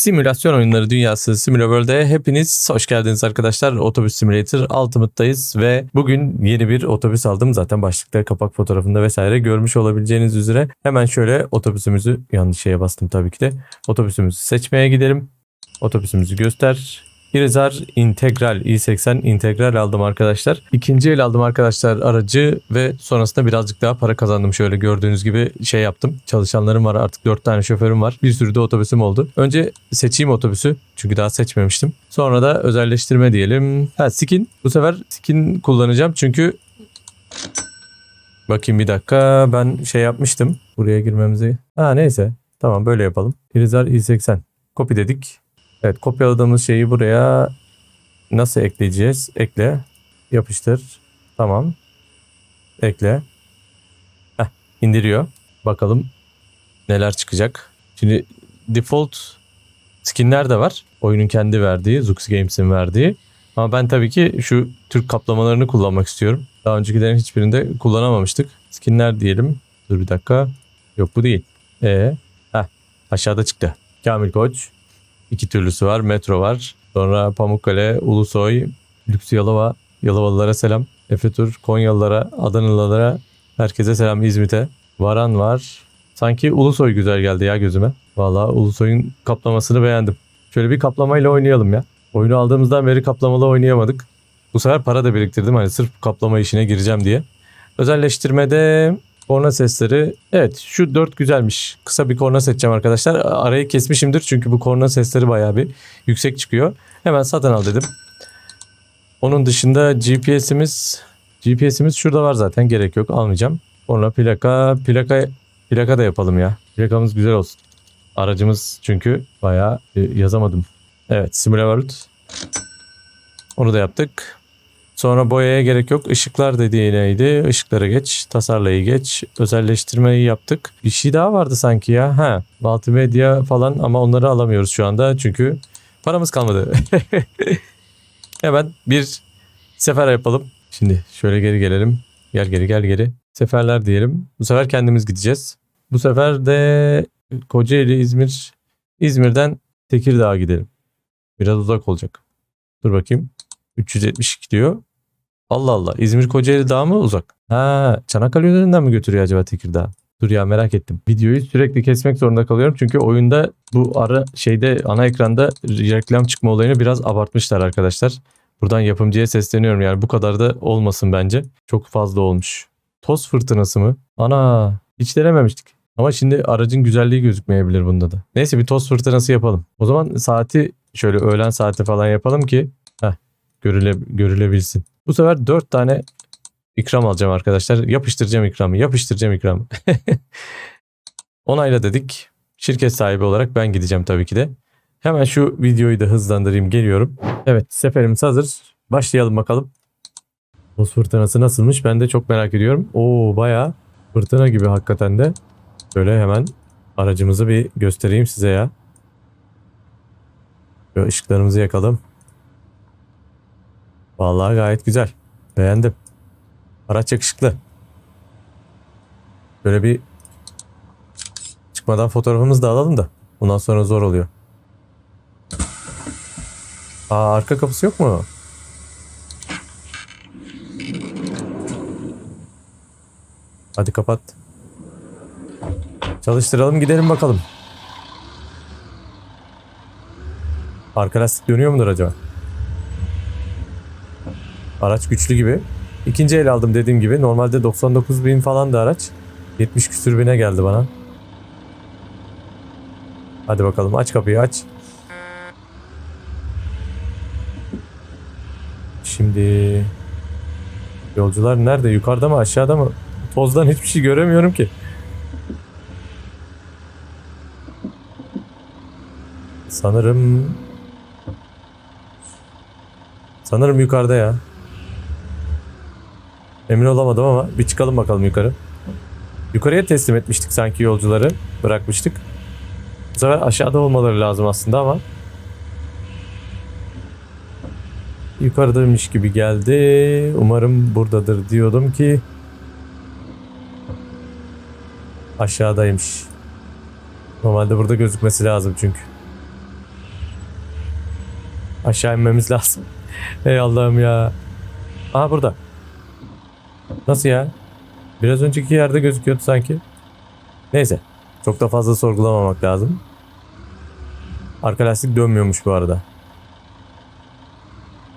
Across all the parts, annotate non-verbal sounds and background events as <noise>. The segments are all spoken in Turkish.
Simülasyon oyunları dünyası SimulaWorld'e hepiniz hoş geldiniz arkadaşlar. Otobüs Simulator Ultimate'dayız ve bugün yeni bir otobüs aldım. Zaten başlıkta kapak fotoğrafında vesaire görmüş olabileceğiniz üzere. Hemen şöyle otobüsümüzü yanlış şeye bastım tabii ki de. Otobüsümüzü seçmeye gidelim. Otobüsümüzü göster. Irizar Integral i80 Integral aldım arkadaşlar. İkinci el aldım arkadaşlar aracı ve sonrasında birazcık daha para kazandım. Şöyle gördüğünüz gibi şey yaptım. Çalışanlarım var artık 4 tane şoförüm var. Bir sürü de otobüsüm oldu. Önce seçeyim otobüsü çünkü daha seçmemiştim. Sonra da özelleştirme diyelim. Ha skin. Bu sefer skin kullanacağım çünkü Bakayım bir dakika ben şey yapmıştım. Buraya girmemizi. Ha neyse. Tamam böyle yapalım. Irizar i80. Copy dedik. Evet kopyaladığımız şeyi buraya nasıl ekleyeceğiz? Ekle. Yapıştır. Tamam. Ekle. Heh, indiriyor. Bakalım neler çıkacak. Şimdi default skinler de var. Oyunun kendi verdiği, Zux Games'in verdiği. Ama ben tabii ki şu Türk kaplamalarını kullanmak istiyorum. Daha öncekilerin hiçbirinde kullanamamıştık. Skinler diyelim. Dur bir dakika. Yok bu değil. E, heh, aşağıda çıktı. Kamil Koç. İki türlüsü var. Metro var. Sonra Pamukkale, Ulusoy, Lüks Yalova. Yalovalılara selam. Efetur, Konyalılara, Adanalılara. Herkese selam İzmit'e. Varan var. Sanki Ulusoy güzel geldi ya gözüme. Vallahi Ulusoy'un kaplamasını beğendim. Şöyle bir kaplamayla oynayalım ya. Oyunu aldığımızdan beri kaplamalı oynayamadık. Bu sefer para da biriktirdim hani sırf kaplama işine gireceğim diye. Özelleştirmede korna sesleri. Evet şu dört güzelmiş. Kısa bir korna seçeceğim arkadaşlar. Arayı kesmişimdir çünkü bu korna sesleri bayağı bir yüksek çıkıyor. Hemen satın al dedim. Onun dışında GPS'imiz GPS'imiz şurada var zaten gerek yok almayacağım. Sonra plaka plaka plaka da yapalım ya. Plakamız güzel olsun. Aracımız çünkü bayağı e, yazamadım. Evet SimulaWorld. Onu da yaptık. Sonra boyaya gerek yok. Işıklar dediği neydi? Işıklara geç. Tasarlayı geç. Özelleştirmeyi yaptık. Bir şey daha vardı sanki ya. Ha, multimedya falan ama onları alamıyoruz şu anda. Çünkü paramız kalmadı. <laughs> Hemen bir sefer yapalım. Şimdi şöyle geri gelelim. Gel geri gel geri. Seferler diyelim. Bu sefer kendimiz gideceğiz. Bu sefer de Kocaeli, İzmir. İzmir'den Tekirdağ'a gidelim. Biraz uzak olacak. Dur bakayım. 372 diyor. Allah Allah. İzmir Kocaeli daha mı uzak? Ha, Çanakkale üzerinden mi götürüyor acaba Tekirdağ? Dur ya merak ettim. Videoyu sürekli kesmek zorunda kalıyorum. Çünkü oyunda bu ara şeyde ana ekranda reklam çıkma olayını biraz abartmışlar arkadaşlar. Buradan yapımcıya sesleniyorum yani bu kadar da olmasın bence. Çok fazla olmuş. Toz fırtınası mı? Ana hiç denememiştik. Ama şimdi aracın güzelliği gözükmeyebilir bunda da. Neyse bir toz fırtınası yapalım. O zaman saati şöyle öğlen saati falan yapalım ki heh, görüle, görülebilsin. Bu sefer 4 tane ikram alacağım arkadaşlar. Yapıştıracağım ikramı. Yapıştıracağım ikramı. <laughs> Onayla dedik. Şirket sahibi olarak ben gideceğim tabii ki de. Hemen şu videoyu da hızlandırayım geliyorum. Evet seferimiz hazır. Başlayalım bakalım. Boz fırtınası nasılmış ben de çok merak ediyorum. Oo bayağı fırtına gibi hakikaten de. Böyle hemen aracımızı bir göstereyim size ya. Böyle ışıklarımızı yakalım. Vallahi gayet güzel. Beğendim. Araç yakışıklı. Böyle bir çıkmadan fotoğrafımızı da alalım da. Ondan sonra zor oluyor. Aa arka kapısı yok mu? Hadi kapat. Çalıştıralım gidelim bakalım. Arka lastik dönüyor mudur acaba? Araç güçlü gibi. İkinci el aldım dediğim gibi. Normalde 99 bin falan da araç. 70 küsür bine geldi bana. Hadi bakalım aç kapıyı aç. Şimdi yolcular nerede? Yukarıda mı aşağıda mı? Tozdan hiçbir şey göremiyorum ki. Sanırım Sanırım yukarıda ya. Emin olamadım ama bir çıkalım bakalım yukarı. Yukarıya teslim etmiştik sanki yolcuları. Bırakmıştık. Bu sefer aşağıda olmaları lazım aslında ama. Yukarıdaymış gibi geldi. Umarım buradadır diyordum ki. Aşağıdaymış. Normalde burada gözükmesi lazım çünkü. Aşağı inmemiz lazım. <laughs> Ey Allah'ım ya. Aha burada. Nasıl ya? Biraz önceki yerde gözüküyordu sanki. Neyse. Çok da fazla sorgulamamak lazım. Arka lastik dönmüyormuş bu arada.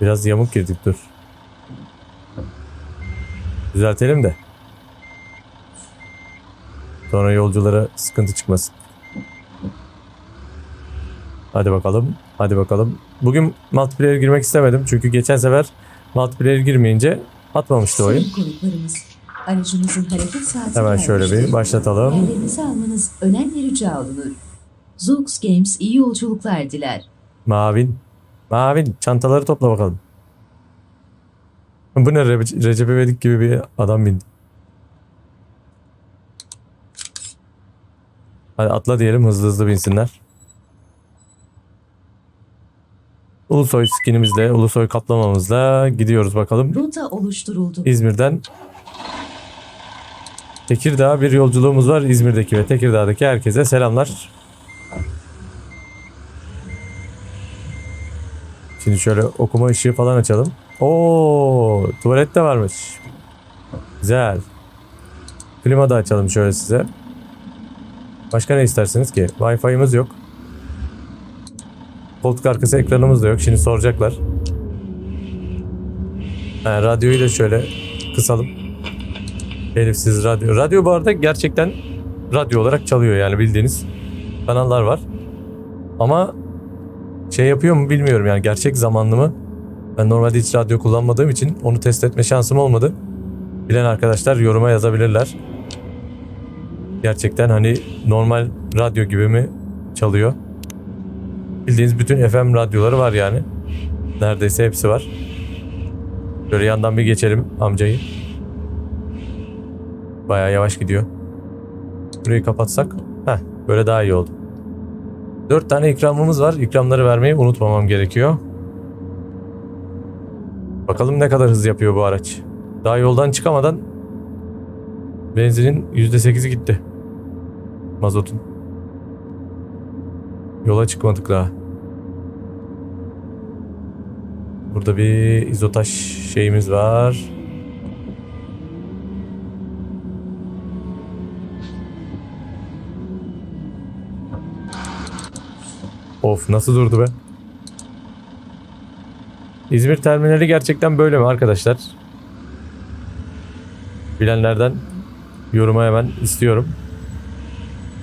Biraz yamuk girdik dur. Düzeltelim de. Sonra yolculara sıkıntı çıkmasın. Hadi bakalım. Hadi bakalım. Bugün multiplayer girmek istemedim. Çünkü geçen sefer multiplayer girmeyince atmamıştı oyun. Konuklarımız, aracınızın hareket saati Hemen şöyle bir başlatalım. Yerlerinizi almanız önemli rica olunur. Zoox Games iyi yolculuklar diler. Mavin. Mavin. Çantaları topla bakalım. Bu ne Re- Recep İvedik gibi bir adam bindi. Hadi atla diyelim hızlı hızlı binsinler. Ulusoy skinimizle, Ulusoy kaplamamızla gidiyoruz bakalım. Rota oluşturuldu. İzmir'den Tekirdağ bir yolculuğumuz var. İzmir'deki ve Tekirdağ'daki herkese selamlar. Şimdi şöyle okuma ışığı falan açalım. Oo, tuvalet de varmış. Güzel. Klima da açalım şöyle size. Başka ne istersiniz ki? Wi-Fi'miz yok. Koltuk arkası ekranımız da yok. Şimdi soracaklar. Ha, radyoyu da şöyle kısalım. Elifsiz radyo. Radyo bu arada gerçekten radyo olarak çalıyor yani bildiğiniz kanallar var. Ama şey yapıyor mu bilmiyorum yani gerçek zamanlı mı? Ben normalde hiç radyo kullanmadığım için onu test etme şansım olmadı. Bilen arkadaşlar yoruma yazabilirler. Gerçekten hani normal radyo gibi mi çalıyor? Bildiğiniz bütün FM radyoları var yani. Neredeyse hepsi var. Şöyle yandan bir geçelim amcayı. Bayağı yavaş gidiyor. Burayı kapatsak. Heh, böyle daha iyi oldu. Dört tane ikramımız var. İkramları vermeyi unutmamam gerekiyor. Bakalım ne kadar hız yapıyor bu araç. Daha yoldan çıkamadan benzinin %8'i gitti. Mazotun. Yola çıkmadık daha. Burada bir izotaş şeyimiz var. Of nasıl durdu be? İzmir terminali gerçekten böyle mi arkadaşlar? Bilenlerden yoruma hemen istiyorum.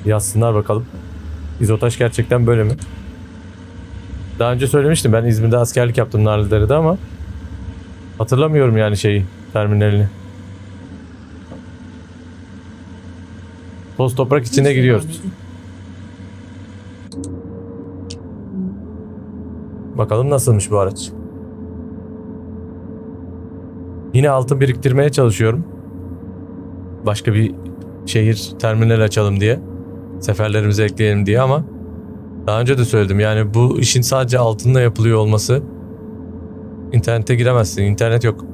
Yazsınlar bakalım. İzotaş gerçekten böyle mi? Daha önce söylemiştim ben İzmir'de askerlik yaptım Narlıdere'de ama hatırlamıyorum yani şeyi terminalini. Toz toprak içine giriyoruz. Bakalım nasılmış bu araç. Yine altın biriktirmeye çalışıyorum. Başka bir şehir terminal açalım diye. Seferlerimizi ekleyelim diye ama daha önce de söyledim yani bu işin sadece altınla yapılıyor olması internete giremezsin. internet yok.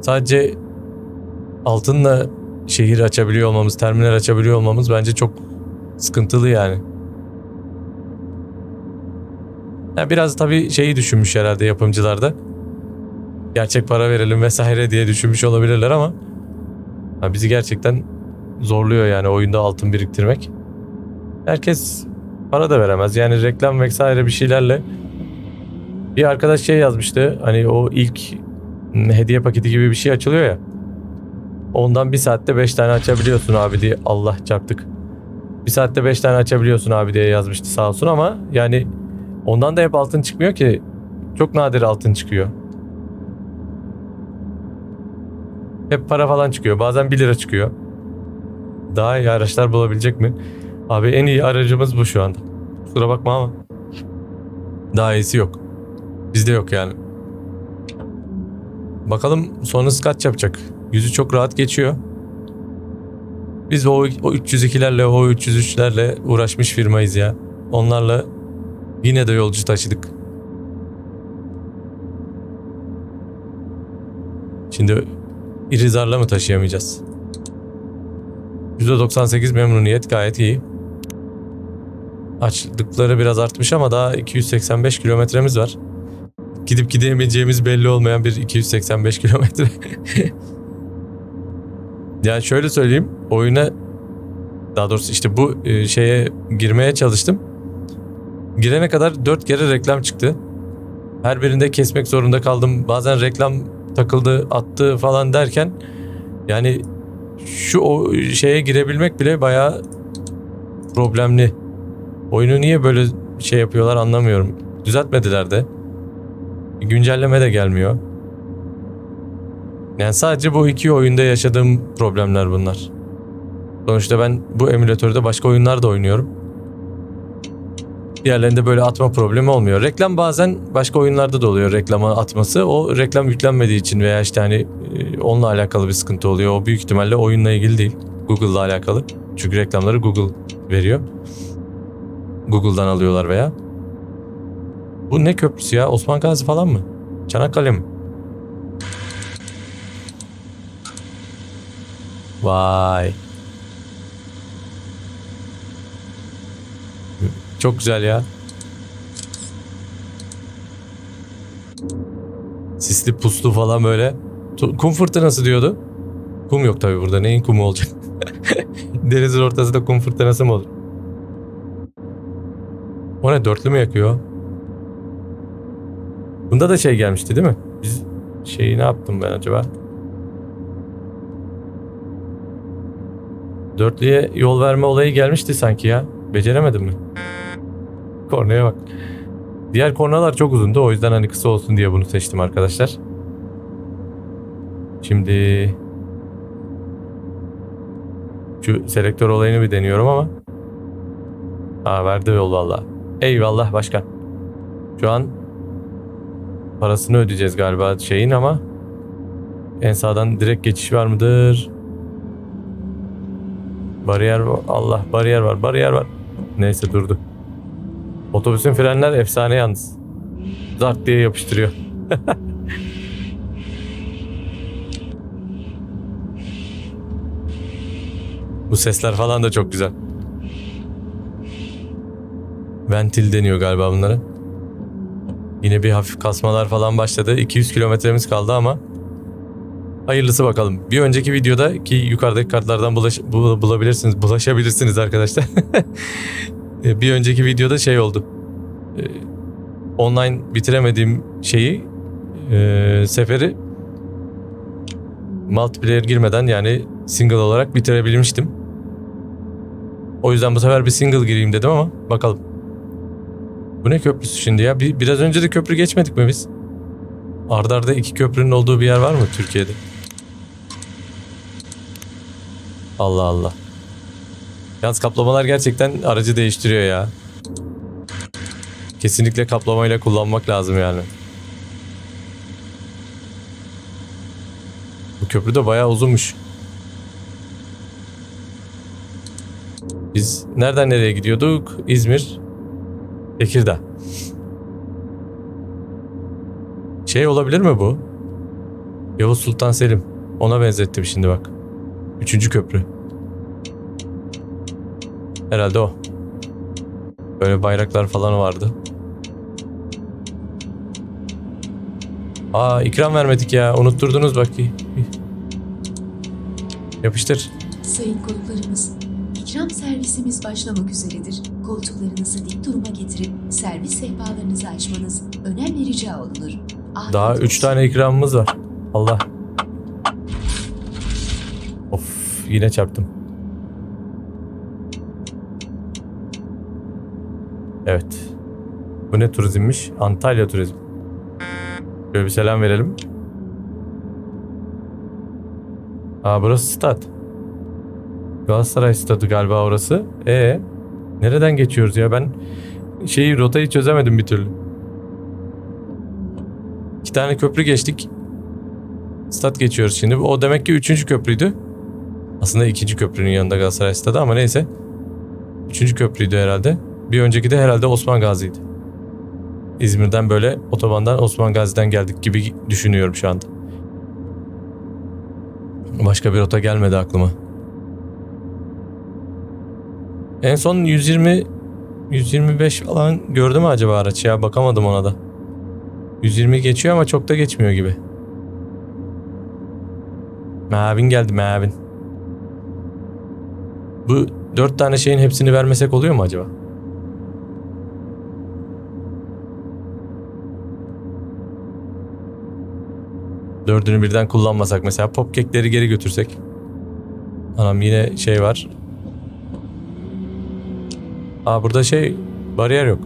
Sadece altınla şehir açabiliyor olmamız, terminal açabiliyor olmamız bence çok sıkıntılı yani. Ya biraz tabii şeyi düşünmüş herhalde yapımcılar da. Gerçek para verelim vesaire diye düşünmüş olabilirler ama ha bizi gerçekten zorluyor yani oyunda altın biriktirmek. Herkes para da veremez. Yani reklam vesaire bir şeylerle bir arkadaş şey yazmıştı. Hani o ilk hediye paketi gibi bir şey açılıyor ya. Ondan bir saatte 5 tane açabiliyorsun abi diye Allah çarptık. Bir saatte 5 tane açabiliyorsun abi diye yazmıştı sağ olsun ama yani Ondan da hep altın çıkmıyor ki. Çok nadir altın çıkıyor. Hep para falan çıkıyor. Bazen 1 lira çıkıyor. Daha iyi araçlar bulabilecek mi? Abi en iyi aracımız bu şu anda. Kusura bakma ama. Daha iyisi yok. Bizde yok yani. Bakalım sonrası kaç yapacak. Yüzü çok rahat geçiyor. Biz o, o 302'lerle o 303'lerle uğraşmış firmayız ya. Onlarla Yine de yolcu taşıdık. Şimdi irizarla mı taşıyamayacağız? %98 memnuniyet gayet iyi. Açlıkları biraz artmış ama daha 285 kilometremiz var. gidip gidemeyeceğimiz belli olmayan bir 285 kilometre. <laughs> yani şöyle söyleyeyim. Oyuna daha doğrusu işte bu e, şeye girmeye çalıştım. Girene kadar 4 kere reklam çıktı. Her birinde kesmek zorunda kaldım. Bazen reklam takıldı, attı falan derken yani şu o şeye girebilmek bile bayağı problemli. Oyunu niye böyle şey yapıyorlar anlamıyorum. Düzeltmediler de. Güncelleme de gelmiyor. Yani sadece bu iki oyunda yaşadığım problemler bunlar. Sonuçta ben bu emülatörde başka oyunlar da oynuyorum. Diğerlerinde böyle atma problemi olmuyor. Reklam bazen başka oyunlarda da oluyor reklama atması. O reklam yüklenmediği için veya işte hani e, onunla alakalı bir sıkıntı oluyor. O büyük ihtimalle oyunla ilgili değil. Google'la alakalı. Çünkü reklamları Google veriyor. Google'dan alıyorlar veya. Bu ne köprüsü ya? Osman Gazi falan mı? Çanakkale mi? Vay. Çok güzel ya. Sisli puslu falan böyle. Kum fırtınası diyordu. Kum yok tabi burada. Neyin kumu olacak? <laughs> Denizin ortasında kum fırtınası mı olur? O ne dörtlü mü yakıyor? Bunda da şey gelmişti değil mi? Biz şeyi ne yaptım ben acaba? Dörtlüye yol verme olayı gelmişti sanki ya. Beceremedim mi? Kornaya bak. Diğer kornalar çok uzundu. O yüzden hani kısa olsun diye bunu seçtim arkadaşlar. Şimdi şu selektör olayını bir deniyorum ama Aa verdi yol valla. Eyvallah başkan. Şu an parasını ödeyeceğiz galiba şeyin ama en sağdan direkt geçiş var mıdır? Bariyer var. Allah bariyer var. Bariyer var. Neyse durdu. Otobüsün frenler efsane yalnız. Zart diye yapıştırıyor. <laughs> Bu sesler falan da çok güzel. Ventil deniyor galiba bunlara. Yine bir hafif kasmalar falan başladı. 200 kilometremiz kaldı ama hayırlısı bakalım. Bir önceki videoda ki yukarıdaki kartlardan bulaş, bu- bulabilirsiniz, bulaşabilirsiniz arkadaşlar. <laughs> E, bir önceki videoda şey oldu. E, Online bitiremediğim şeyi e, seferi multiplayer girmeden yani single olarak bitirebilmiştim. O yüzden bu sefer bir single gireyim dedim ama bakalım. Bu ne köprüsü şimdi ya? Bir, biraz önce de köprü geçmedik mi biz? Arda arda iki köprünün olduğu bir yer var mı Türkiye'de? Allah Allah. Yalnız kaplamalar gerçekten aracı değiştiriyor ya. Kesinlikle kaplamayla kullanmak lazım yani. Bu köprü de bayağı uzunmuş. Biz nereden nereye gidiyorduk? İzmir, Tekirdağ. Şey olabilir mi bu? Yavuz Sultan Selim. Ona benzettim şimdi bak. Üçüncü köprü. Herhalde o. Böyle bayraklar falan vardı. Aa ikram vermedik ya. Unutturdunuz bak. Yapıştır. Sayın konuklarımız, ikram servisimiz başlamak üzeredir. Koltuklarınızı dik duruma getirip servis sehpalarınızı açmanız önemli rica olunur. Afiyet Daha olsun. üç tane ikramımız var. Allah. Of yine çarptım. Evet. Bu ne turizmmiş? Antalya turizm. Şöyle bir selam verelim. Aa burası stat. Galatasaray stadı galiba orası. E nereden geçiyoruz ya ben şeyi rotayı çözemedim bir türlü. İki tane köprü geçtik. Stat geçiyoruz şimdi. O demek ki üçüncü köprüydü. Aslında ikinci köprünün yanında Galatasaray stadı ama neyse. Üçüncü köprüydü herhalde. Bir önceki de herhalde Osman Gazi'ydi. İzmir'den böyle otobandan Osman Gazi'den geldik gibi düşünüyorum şu anda. Başka bir rota gelmedi aklıma. En son 120 125 falan gördü mü acaba araç ya bakamadım ona da. 120 geçiyor ama çok da geçmiyor gibi. Mavin geldi Mavin. Bu dört tane şeyin hepsini vermesek oluyor mu acaba? Dördünü birden kullanmasak mesela popkekleri geri götürsek. Anam yine şey var. Aa burada şey bariyer yok.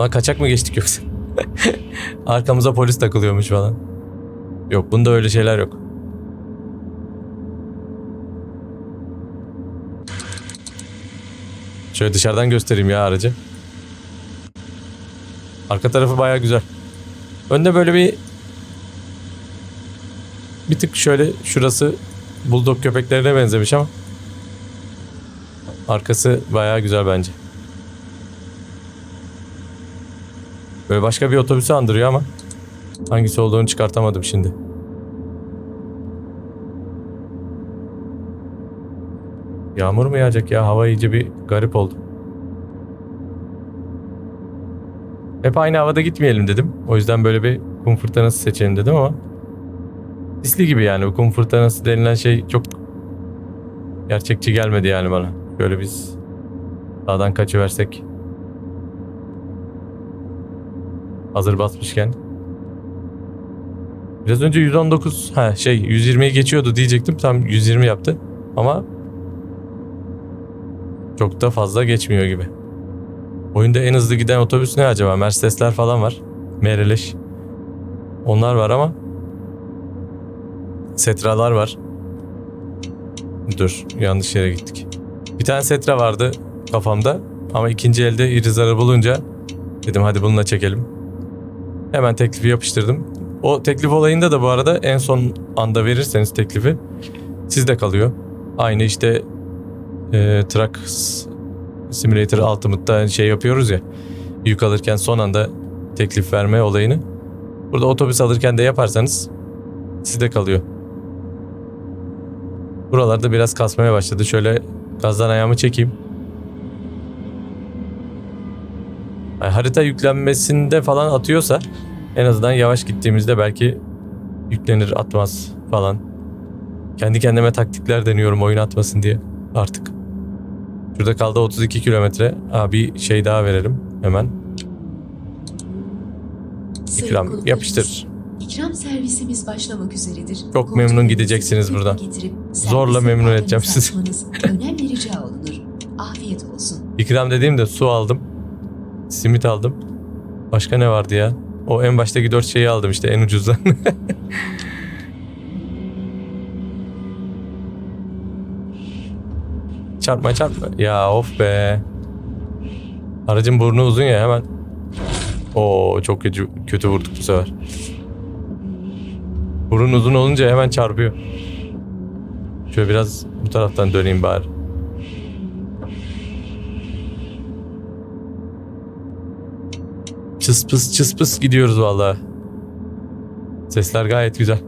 Lan kaçak mı geçtik yoksa? <laughs> Arkamıza polis takılıyormuş falan. Yok bunda öyle şeyler yok. Şöyle dışarıdan göstereyim ya aracı. Arka tarafı baya güzel. Önde böyle bir bir tık şöyle şurası bulldog köpeklerine benzemiş ama arkası baya güzel bence. Böyle başka bir otobüsü andırıyor ama hangisi olduğunu çıkartamadım şimdi. Yağmur mu yağacak ya? Hava iyice bir garip oldu. Hep aynı havada gitmeyelim dedim. O yüzden böyle bir kum fırtınası seçelim dedim ama Sisli gibi yani bu kum fırtınası denilen şey çok gerçekçi gelmedi yani bana. Böyle biz dağdan kaçıversek hazır basmışken. Biraz önce 119 ha şey 120'yi geçiyordu diyecektim tam 120 yaptı ama çok da fazla geçmiyor gibi. Oyunda en hızlı giden otobüs ne acaba? Mercedesler falan var. Mereleş. Onlar var ama Setralar var. Dur yanlış yere gittik. Bir tane Setra vardı kafamda ama ikinci elde irizarı bulunca dedim hadi bununla çekelim. Hemen teklifi yapıştırdım. O teklif olayında da bu arada en son anda verirseniz teklifi sizde kalıyor. Aynı işte e, Truck Simulator Ultimate'da şey yapıyoruz ya yük alırken son anda teklif verme olayını. Burada otobüs alırken de yaparsanız sizde kalıyor. Buralarda biraz kasmaya başladı. Şöyle gazdan ayağımı çekeyim. Yani harita yüklenmesinde falan atıyorsa en azından yavaş gittiğimizde belki yüklenir atmaz falan. Kendi kendime taktikler deniyorum oyun atmasın diye artık. Şurada kaldı 32 kilometre. Aa, bir şey daha verelim hemen. İkram yapıştır. İkram servisimiz başlamak üzeredir. Çok Koltuklarınızı memnun gideceksiniz buradan. getirip Zorla memnun edeceğim sizi. <laughs> önemli rica olunur. Afiyet olsun. İkram dediğimde su aldım. Simit aldım. Başka ne vardı ya? O en baştaki dört şeyi aldım işte en ucuzdan. <laughs> çarpma çarpma. Ya of be. Aracın burnu uzun ya hemen. Oo çok kötü, kötü vurduk bu sefer. Burun uzun olunca hemen çarpıyor. Şöyle biraz bu taraftan döneyim bari. Çıs pıs gidiyoruz vallahi. Sesler gayet güzel.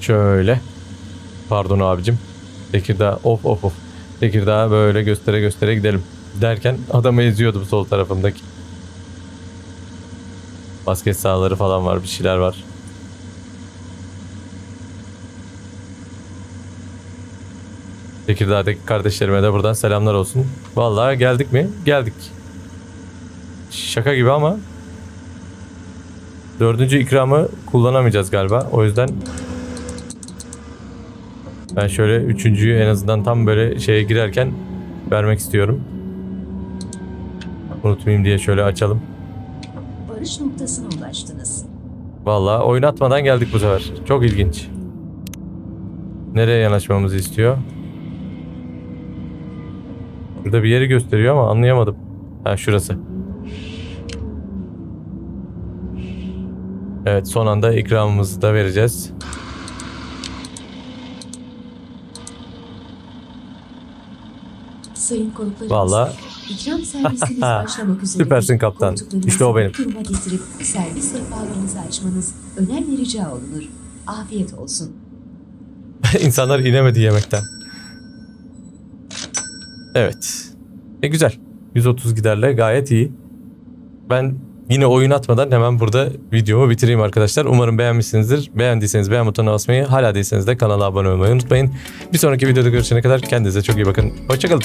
Şöyle. Pardon abicim. Tekirdağ of of of. Tekirdağ böyle göstere göstere gidelim. Derken adamı eziyordum sol tarafımdaki. Basket sahaları falan var bir şeyler var. Tekirdağ'daki kardeşlerime de buradan selamlar olsun. Vallahi geldik mi? Geldik. Şaka gibi ama dördüncü ikramı kullanamayacağız galiba. O yüzden ben şöyle üçüncüyü en azından tam böyle şeye girerken vermek istiyorum. Unutmayayım diye şöyle açalım. Varış noktasına ulaştınız. Vallahi oynatmadan geldik bu sefer. Çok ilginç. Nereye yanaşmamızı istiyor? Burada bir yeri gösteriyor ama anlayamadım. Ha şurası. Evet son anda ikramımızı da vereceğiz. Sayın konuklarımız. Vallahi İkram servisimiz <laughs> başlamak üzeredir. Süpersin kaptan. İşte o benim. Duruma getirip servis sehpalarınızı açmanız önemli rica olunur. Afiyet olsun. <laughs> İnsanlar inemedi yemekten. Evet. E güzel. 130 giderle gayet iyi. Ben yine oyun atmadan hemen burada videomu bitireyim arkadaşlar. Umarım beğenmişsinizdir. Beğendiyseniz beğen butonuna basmayı, hala değilseniz de kanala abone olmayı unutmayın. Bir sonraki videoda görüşene kadar kendinize çok iyi bakın. Hoşçakalın.